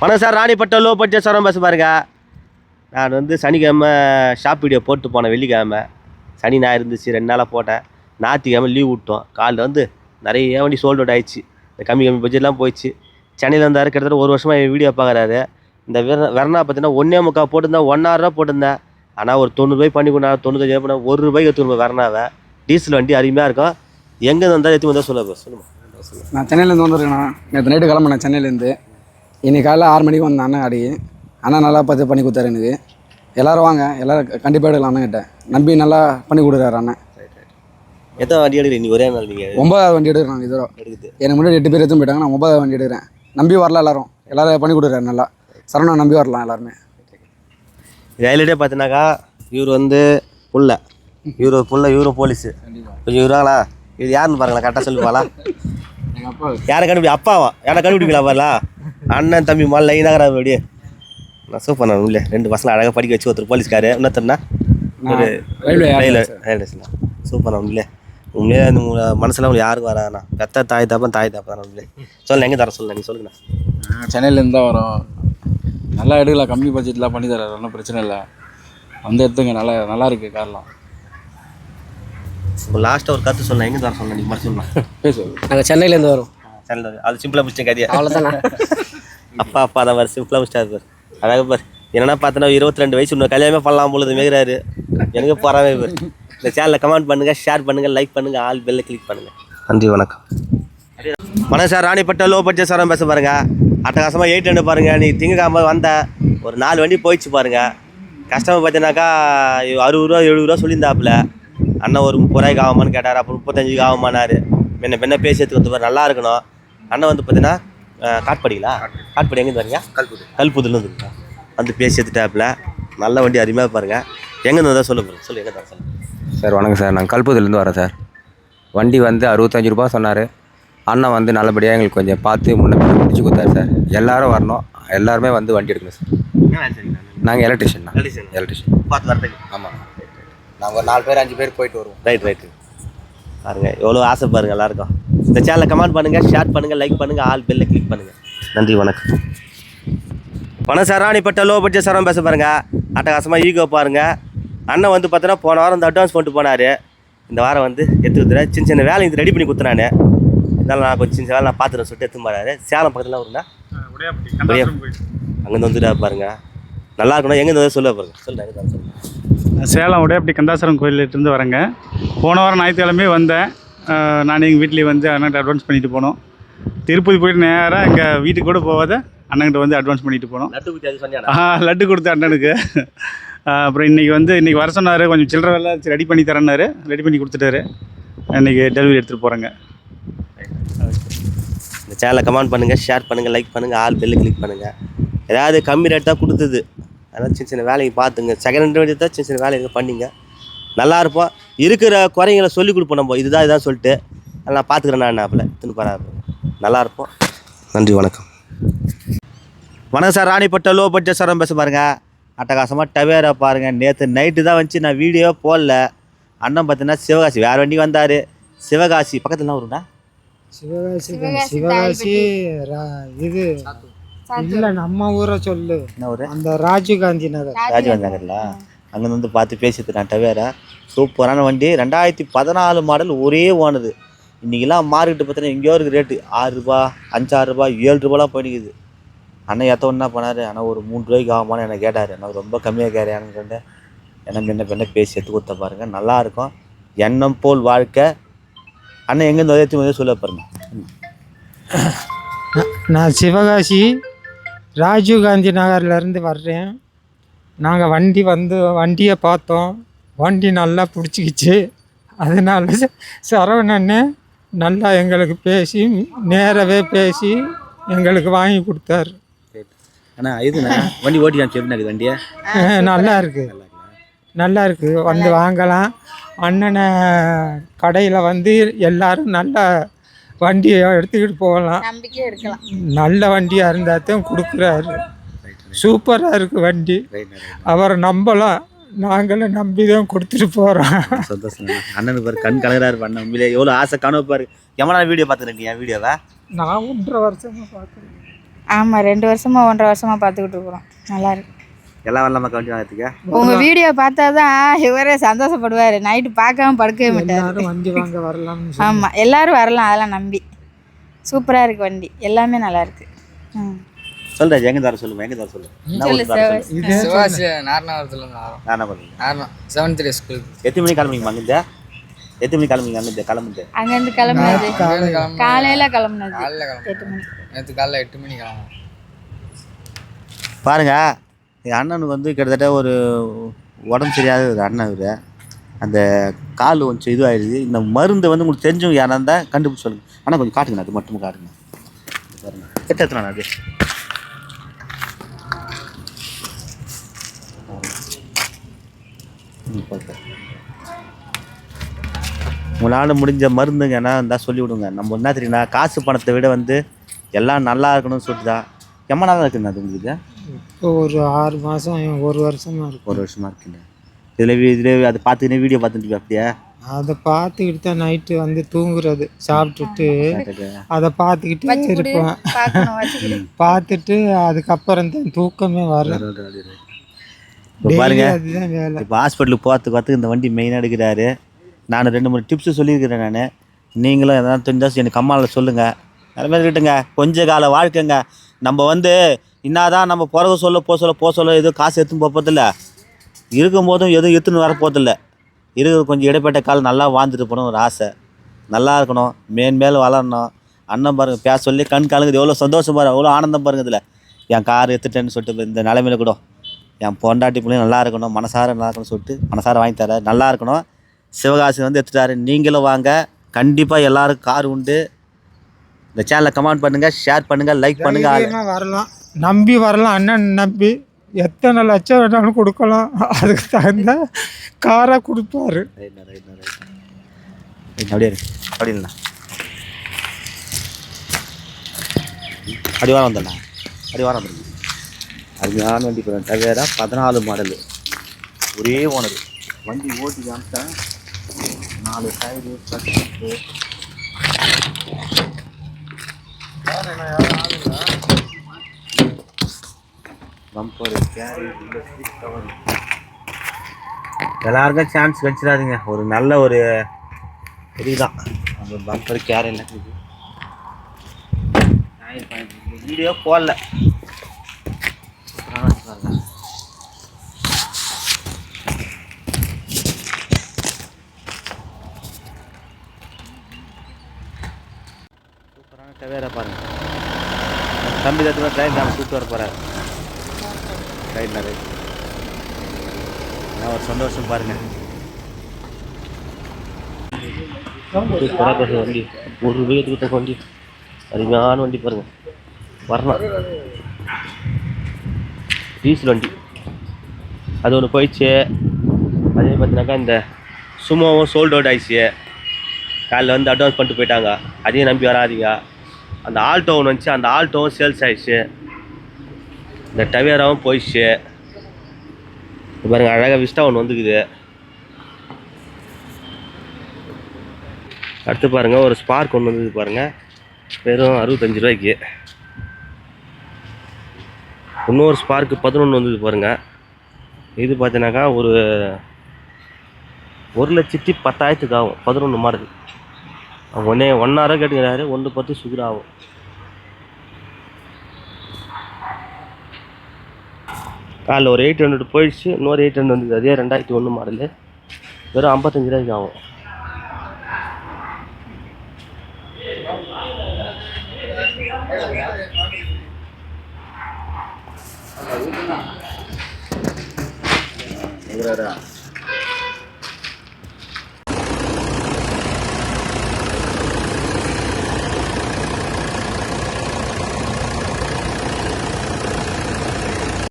வணக்கம் sir Ranipattam low budget சரம் பேச பாருங்க. நான் வந்து சனிக்கிழமை ஷாப் வீடியோ போட்டு போனேன் வெள்ளிக்கிழமை. சனி ஞாயிறு இருந்துச்சு ரெண்டு நாளாக போட்டேன். ஞாயிற்றுக்கிழமை லீவ் விட்டோம். காலில் வந்து நிறைய வண்டி சோல்ட் அவுட் ஆயிடுச்சு. இந்த கம்மி கம்மி பட்ஜெட்லாம் போயிடுச்சு. சென்னையில் இருந்தார் கிட்டத்தட்ட ஒரு வருஷமாக வீடியோ பார்க்குறாரு. இந்த வெற பார்த்தீங்கன்னா ஒன்றே முக்கால் போட்டிருந்தேன் ஒன்னாயிரரூவா போட்டிருந்தேன். ஆனால் ஒரு தொண்ணூறுபாய் பண்ணி கொண்டா தொண்ணூத்தஞ்சு ரூபாய் பண்ண ஒரு ரூபாய்க்கு எடுத்துன்னு வெறனாவை டீசல் வண்டி அருமையாக இருக்கும். எங்கேருந்து வந்தால் எடுத்து வந்தால் சொல்ல சொல்லுமா நான் சென்னையிலேருந்து நான். நேற்று நைட்டு கிளம்புனேன் சென்னையிலேருந்து இன்னைக்கு காலைல ஆறு மணிக்கு வந்தேன் அண்ணன் அடி அண்ணன் நல்லா பார்த்து பண்ணி கொடுத்தாரு எனக்கு. எல்லோரும் வாங்க. எல்லோரும் கண்டிப்பாக எடுக்கலாம் அண்ணன்கிட்ட நம்பி நல்லா பண்ணி கொடுக்குறாரு அண்ணன். எத்தனை வண்டி எடுக்கிறீங்க? ஒரே நாள் நீங்கள் ஒன்பதாவது வண்டி எடுக்கிறேன் இதோ எடுக்குது. எனக்கு முன்னாடி எட்டு பேர் எடுத்து போயிட்டாங்க. நான் ஒன்பதாவது வண்டி எடுக்கிறேன். நம்பி வரல எல்லாரும். எல்லாரும் பண்ணி கொடுக்குறாரு நல்லா. சரவணா நம்பி வரலாம் எல்லாருமே. ஹைலைட்டே பார்த்தீங்கன்னாக்கா இவர் வந்து புள்ள. இவர் புள்ள இவரும் போலீஸு. கொஞ்சம் இவராங்களா இது யாருன்னு பாருங்களா கரெக்டாக எங்கள் அப்பா. யாரை கண்டுபிடி அப்பாவா? யாரை கண்டுபிடிக்கலாம் பாருலா அண்ணன் தம்பி மால் லைனாகிறார் அப்படியே. நான் சூப்பர் நான் இல்லை ரெண்டு பசங்க அழகாக படிக்க வச்சு ஒருத்தர் போலீஸ்காரு இன்னொருத்தர்னா ஒரு ரயில்வே ரயில்வே ஸ்டேஷன் சூப்பர் நான் உண்மையிலே. உண்மையிலே அந்த மனசுல உங்களுக்கு யாருக்கு வராண்ணா பெத்த தாய் தாப்பன் தாய் தாப்பன் தான் உண்மையிலே. சொல்ல எங்கே தர சொல்லுங்க நீ சொல்லுங்கண்ணா. சென்னையிலேருந்து தான் வரோம். நல்லா எடுக்கலாம் கம்மி பட்ஜெட்லாம் பண்ணி தராரு ஒன்றும் பிரச்சனை இல்லை. வந்து எடுத்துங்க நல்லா நல்லா இருக்கு கார்லாம். இப்போ லாஸ்ட்டாக ஒரு கற்று சொல்ல எங்கே தர சொல்லுங்க நீ மட்டும் சொல்லலாம் பேசு. நாங்கள் சென்னையிலேருந்து வரோம். சேனல் அது சிம்பிளாக முடிச்சேன் கதையா. அவ்வளோதாண்ணா அப்பா அப்பா தான் பாரு சிம்பிளாக முடிச்சாரு பாரு. அழகாக பாரு. என்னன்னா பார்த்தோன்னா இருபத்தி ரெண்டு வயசு இன்னும் கல்யாணமே பண்ணலாம் பொழுது மேகிறாரு. எனக்கு போகிறாமே பாரு. இந்த சேனலில் கமெண்ட் பண்ணுங்கள் ஷேர் பண்ணுங்கள் லைக் பண்ணுங்கள் ஆல் பெல்லை கிளிக் பண்ணுங்கள் நன்றி வணக்கம். வணக்கம் சார் ராணிப்பட்ட லோ பட்ஜெட் சாரம் பேச பாருங்க. அட்டகாசமாக எயிட் ஹண்ட்ரட் பாருங்க. நீ திங்கக்காம வந்தேன் ஒரு நாலு வண்டி போயிடுச்சு பாருங்கள் கஸ்டமர் பார்த்தீங்கன்னாக்கா அறுபது ரூபா எழுபது ரூபா சொல்லியிருந்தாப்புல. அண்ணன் ஒரு முப்பது ரூபாய்க்கு ஆகுமான்னு கேட்டார். அப்புறம் முப்பத்தஞ்சுக்கு ஆகுமானாரு முன்ன பின்ன பேசி எடுத்துக்கு வந்து நல்லா இருக்கணும். அண்ணன் வந்து பார்த்தீங்கன்னா காட்பாடிங்களா? காட்பாடி. எங்கேருந்து வரீங்க? கல்புது. கல்புதுலேருந்து வந்துருக்கா வந்து பேசி எடுத்துட்டாப்புல நல்ல வண்டி அருமையாக பாருங்க. எங்கேருந்து வந்தால் சொல்ல போகிறேன் சொல்லு எங்கே தான் சொல்லுங்க. சார் வணக்கம் சார். நான் கல்புதுலேருந்து வரேன் சார். வண்டி வந்து அறுபத்தஞ்சு ரூபா சொன்னார். அண்ணன் வந்து நல்லபடியாக எங்களுக்கு கொஞ்சம் பார்த்து முன்ன முடிச்சு கொடுத்தாரு சார். எல்லாரும் வரணும். எல்லாருமே வந்து வண்டி எடுக்கணும் சார். நாங்கள் எலக்ட்ரிஷியன் தான். எலக்ட்ரிஷியன் பார்த்து வரட்டுங்க ஆமாம் நாங்கள் ஒரு நாலு பேர் அஞ்சு பேர் போயிட்டு வருவோம். ரைட் ரைட்டு பாருங்க எவ்வளோ ஆசை பாருங்க எல்லாருக்கும். இந்த சேனலை கமெண்ட் பண்ணுங்க ஷேர் பண்ணுங்க லைக் பண்ணுங்க ஆல் பெல்ல கிளிக் பண்ணுங்க. நன்றி வணக்கம். பணம் சராணிப்பட்ட லோ பட்ஜெட் சரம் பேச பாருங்க அட்டகாசமாக ஈகோ பாருங்க. அண்ணன் வந்து பார்த்தோன்னா போன வாரம் இந்த அட்வான்ஸ் பண்ணிட்டு போனார். இந்த வாரம் வந்து எடுத்து கொடுத்துறேன் சின்ன சின்ன வேலை இது ரெடி பண்ணி கொடுத்துறானு இதெல்லாம் நான் கொஞ்சம் சின்ன வேலை நான் பார்த்துட்டு சொல்லிட்டு எடுத்து போறாரு. சேலம் பக்கத்தில் வருங்க அங்கேருந்து வந்துட்டா பாருங்க. நல்லா இருக்கணும். எங்கேருந்து சொல்ல பாருங்க. சொல்லுங்க சொல்லுங்க. சேலம் உடையாப்பட்டி கந்தாசுரம் கோயிலிருந்து வரேங்க. போன வாரம் ஞாயிற்றுக்கிழமை வந்தேன். நான் எங்கள் வீட்லேயே வந்து அண்ணன்ட்ட அட்வான்ஸ் பண்ணிட்டு போனோம். திருப்பதி போயிட்டு நேராக எங்கள் வீட்டுக்கு கூட போகாத அண்ணன்கிட்ட வந்து அட்வான்ஸ் பண்ணிட்டு போனோம். லட்டு கொடுத்த அண்ணனுக்கு. அப்புறம் இன்றைக்கி வந்து இன்றைக்கி வர சொன்னார் கொஞ்சம் சில்லற வேலை ரெடி பண்ணி தரேன்னாரு. ரெடி பண்ணி கொடுத்துட்டாரு. இன்றைக்கி டெலிவரி எடுத்துகிட்டு போகிறேங்க இந்த சேனலை கமெண்ட் பண்ணுங்கள் ஷேர் பண்ணுங்கள் லைக் பண்ணுங்கள் ஆல் பெல்லு கிளிக் பண்ணுங்கள் ஏதாவது கம்மி ரேட் தான் கொடுத்தது. அதனால் சின்ன சின்ன வேலையை பார்த்துங்க. செகண்ட் ஹேண்ட் வண்டி தான் சின்ன சின்ன வேலையை பண்ணிங்க. நல்லா இருப்போம் இருக்கிற குறைங்களை சொல்லி கொடுப்போம் நம்ம. இதுதான் இதான் சொல்லிட்டு. நான் பார்த்துக்கிறேன் நான் தின்னு பரவாயில்ல நல்லா இருப்போம். நன்றி வணக்கம். வணக்கம் சார். ராணிப்பட்ட லோ பட்ஜெட் சாரம் பேச பாருங்க. அட்டகாசமாக டவேரா பாருங்கள் நேற்று நைட்டு தான் வந்துச்சு. நான் வீடியோ போடல. அண்ணன் பார்த்தீங்கன்னா சிவகாசி. வேறு வண்டி வந்தார். சிவகாசி. பக்கத்தில் வரும்டா. சிவகாசி. சிவகாசி இது. இல்ல நம்ம ஊரை சொல்லு. என்ன ஒரு அந்த ராஜீவ்காந்தி நகர். ராஜீவ் நகர்ல? அங்கே வந்து பார்த்து பேசிட்டு நான் டவேரா. சூப்பரான வண்டி. ரெண்டாயிரத்தி பதினாலு மாடல் ஒரே ஓனது. இன்றைக்கெல்லாம் மார்க்கெட்டு பார்த்தீங்கன்னா எங்கேயோ இருக்குது ரேட்டு. ஆறு ரூபா அஞ்சாறு ரூபா ஏழு ரூபாலாம் போயிடுக்குது அண்ணன் எத்த என்ன பண்ணார் ஆனால் ஒரு மூணு ரூபாய்க்கு ஆகுமான்னு என்னை கேட்டார். நான் ரொம்ப கம்மியாக கேட்குறேன்னு என்ன முன்ன பின்ன பேசி எடுத்து கொடுத்த பாருங்க. நல்லா இருக்கும். எண்ணம் போல் வாழ்க்கை. அண்ணன் எங்கேருந்து உதவி வந்து சொல்ல பாருங்க. நான் சிவகாசி ராஜீவ்காந்தி நகர்ல இருந்து வர்றேன். நாங்கள் வண்டி வந்து வண்டியை பார்த்தோம். வண்டி நல்லா பிடிச்சிக்கிச்சு. அதனால சரவணன்னு நல்லா எங்களுக்கு பேசி நேரவே பேசி எங்களுக்கு வாங்கி கொடுத்தாரு. அண்ணா இதுண்ணா வண்டி ஓட்டி காமிச்சு வண்டியை? நல்லா இருக்கு. நல்லா இருக்கு. வந்து வாங்கலாம். அண்ணனை கடையில் வந்து எல்லாரும் நல்ல வண்டியை எடுத்துக்கிட்டு போகலாம். நம்பிக்கை எடுக்கலாம் நல்ல வண்டியாக இருந்தால் தான் கொடுக்குறாரு. சூப்பராக இருக்குது வண்டி. அவரை நம்பலாம். நாங்களும் நம்பி தான் கொடுத்துட்டு போகிறோம் சந்தோஷம் அண்ணனுக்கு பாரு கண் கலராரு பண்ண உண்மையிலே எவ்வளோ ஆசை கனவு பாரு. எவ்வளோ வீடியோ பார்த்துருக்கீங்க என் வீடியோவை? நான் ஒன்றரை வருஷமாக பார்க்குறேன் ஆமாம் ரெண்டு வருஷமா ஒன்றரை வருஷமா பார்த்துக்கிட்டு இருக்கிறோம். நல்லா இருக்கு. எல்லாம் வரலாமா வண்டி வாங்கிறதுக்கு உங்க வீடியோ பார்த்தா தான் இவரே சந்தோஷப்படுவார். நைட்டு பார்க்காம படுக்கவே மாட்டார். வண்டி வாங்க வரலாம்னு சொல்லி. ஆமாம் எல்லாரும் வரலாம் அதெல்லாம் நம்பி. சூப்பராக இருக்கு வண்டி. எல்லாமே நல்லா இருக்கு. ம். சொல்கிறேன் எங்கே தர சொல்லுங்க எங்கே தர சொல்லுங்க சிவாசி நாரணாவரத்துலேருந்து வரோம் நான் என்ன பண்ணுறேன் நாரணம் செவன் த்ரீ ஸ்கூலுக்கு எத்தனை மணிக்கு கிளம்புங்க அங்கிருந்த? எத்தனை மணிக்கு கிளம்புங்க அங்கிருந்த கிளம்புது அங்கேருந்து கிளம்புனது காலையில் கிளம்புனது. காலையில் கிளம்புனோம். எட்டு மணி. நேற்று காலைல எட்டு மணிக்கு கிளம்புனோம் பாருங்க என் அண்ணனுக்கு வந்து கிட்டத்தட்ட ஒரு உடம்பு சரியாத ஒரு அண்ணன் இவர். அந்த கால் கொஞ்சம் இதுவாகிடுது இந்த மருந்து வந்து உங்களுக்கு தெரிஞ்சவங்க யாராக இருந்தால் கண்டுபிடிச்சு சொல்லுங்க. ஆனால் கொஞ்சம் காட்டுங்க அது மட்டும் காட்டுங்க. பாருங்க. எத்த எத்தனை அது? உங்களால் முடிஞ்ச மருந்துங்க என்ன இருந்தால் சொல்லிவிடுங்க நம்ம என்ன தெரியுங்களா காசு பணத்தை விட வந்து எல்லாம் நல்லா இருக்கணும்னு சொல்லிட்டு தான் எம்ம நாளாக இருக்குங்க அது உங்களுக்கு? இப்போ ஒரு ஆறு மாதம் ஒரு வருஷமா இருக்கும் ஒரு வருஷமா இருக்குங்க இதில் இதில் அதை பார்த்துக்கினே வீடியோ பார்த்துட்டு அப்படியே? அதை பார்த்துக்கிட்டு தான் நைட்டு வந்து தூங்குறது சாப்பிட்டுட்டு அதை பார்த்துக்கிட்டே இருப்பேன். பார்த்துட்டு அதுக்கப்புறம் தான் தூக்கமே இப்போ பாருங்க இப்போ ஹாஸ்பிட்டலுக்கு போகிறதுக்கு பார்த்து இந்த வண்டி மெயினாக எடுக்கிறாரு. நான் ரெண்டு மூணு டிப்ஸு சொல்லியிருக்கிறேன் நான். நீங்களும் எதனா தெரிஞ்சால் எனக்கு அம்மாவில் சொல்லுங்கள் நிறைய பேர் இருக்கட்டுங்க கொஞ்ச கால வாழ்க்கைங்க. நம்ம வந்து இன்னாதான் நம்ம பிறகு சொல்ல போ சொல்ல போ சொல்ல எதுவும் காசு எடுத்துன்னு போகிறதில்ல இருக்கும் போதும் எதுவும் எடுத்துன்னு வர போகிறதில்ல இருக்கிற கொஞ்சம் இடைப்பட்ட காலம் நல்லா வாழ்ந்துட்டு போகணும் ஒரு ஆசை. நல்லா இருக்கணும். மேன்மேல் வளரணும். அண்ணன் பாருங்க பேச சொல்லி கண் கலங்குது எவ்வளோ சந்தோஷம் பாரு எவ்வளோ ஆனந்தம் பாருங்க இதில். என் கார் எடுத்துட்டேன்னு சொல்லிட்டு இந்த நிலைமையில கூட. என் பொண்டாட்டி பிள்ளைங்க நல்லா இருக்கணும். மனசார நல்லா இருக்கணும்னு சொல்லிட்டு மனசார வாங்கி தர. நல்லா இருக்கணும். சிவகாசி வந்து எடுத்துட்டாரு. நீங்களும் வாங்க. கண்டிப்பாக எல்லாருக்கும் கார் உண்டு. இந்த சேனலை கமெண்ட் பண்ணுங்கள் ஷேர் பண்ணுங்கள் லைக் பண்ணுங்கள் வரலாம். நம்பி வரலாம் அண்ணன் நம்பி. எத்தனை லட்சம் வேணாலும் கொடுக்கலாம். அதுக்கு தகுந்த காரை கொடுப்பாரு. அப்படியே அப்படி இல்லைண்ணா அடிவாரம் வாரம் வந்தண்ணா. அப்படி வாரம் வந்துருங்க அருமையான வண்டி போகிறேன் தவிர பதினாலு மாடலு. ஒரே ஓனர். வண்டி ஓட்டி காமிச்சேன். நாலு டயரு பத்து பம்பரு கேரி கவர் எல்லாருக்கும் சான்ஸ் கிடைச்சிடாதுங்க. ஒரு நல்ல ஒரு இதுதான். அந்த பம்பர் கேர் எல்லாம் இருக்குது வீடியோ போடல. சூப்பரான டவேரா பாருங்க. தம்பி தத்துவ ட்ரைன் தான் கூப்பிட்டு வர போகிறார் சைடில் ரைட் ஒரு சந்தோஷம் பாருங்க. வண்டி. ஒரு ரூபாய் தக்க வண்டி. அருமையான வண்டி பாருங்க. வரலாம். டீசல் வண்டி. அது ஒன்று போயிடுச்சு. அதே பார்த்தீங்கன்னாக்கா இந்த சும்மாவும் சோல்ட் அவுட் ஆயிடுச்சு. காலைல வந்து அட்வான்ஸ் பண்ணிட்டு போயிட்டாங்க. அதையும் நம்பி வராதீங்க. அந்த ஆல்டோ ஒன்று வந்துச்சு. அந்த ஆல்டோவும் சேல்ஸ் ஆயிடுச்சு. இந்த டவேராவும் போயிடுச்சு. பாருங்கள் அழகாக விஸ்டா ஒன்று வந்துக்குது. அடுத்து பாருங்கள் ஒரு ஸ்பார்க் ஒன்று வந்தது பாருங்கள் வெறும் அறுபத்தஞ்சு ரூபாய்க்கு. இன்னொரு ஸ்பார்க்கு பதினொன்று வந்தது பாருங்கள் இது பார்த்தீங்கன்னாக்கா ஒரு ஒரு லட்சத்தி பத்தாயிரத்துக்கு ஆகும். பதினொன்று மாடல். அவங்க ஒன்றே ஹவராக கேட்டுக்கிறாரு ஒன்று பத்து சுகர் ஆகும். அதில் ஒரு எயிட் ஹண்ட்ரட் போயிடுச்சு இன்னொரு எயிட் ஹண்ட்ரட் வந்தது அதே ரெண்டாயிரத்தி ஒன்று மாடலு வெறும் ஐம்பத்தஞ்சு ரூபாய்க்கு ஆகும் இருக்கிறாரா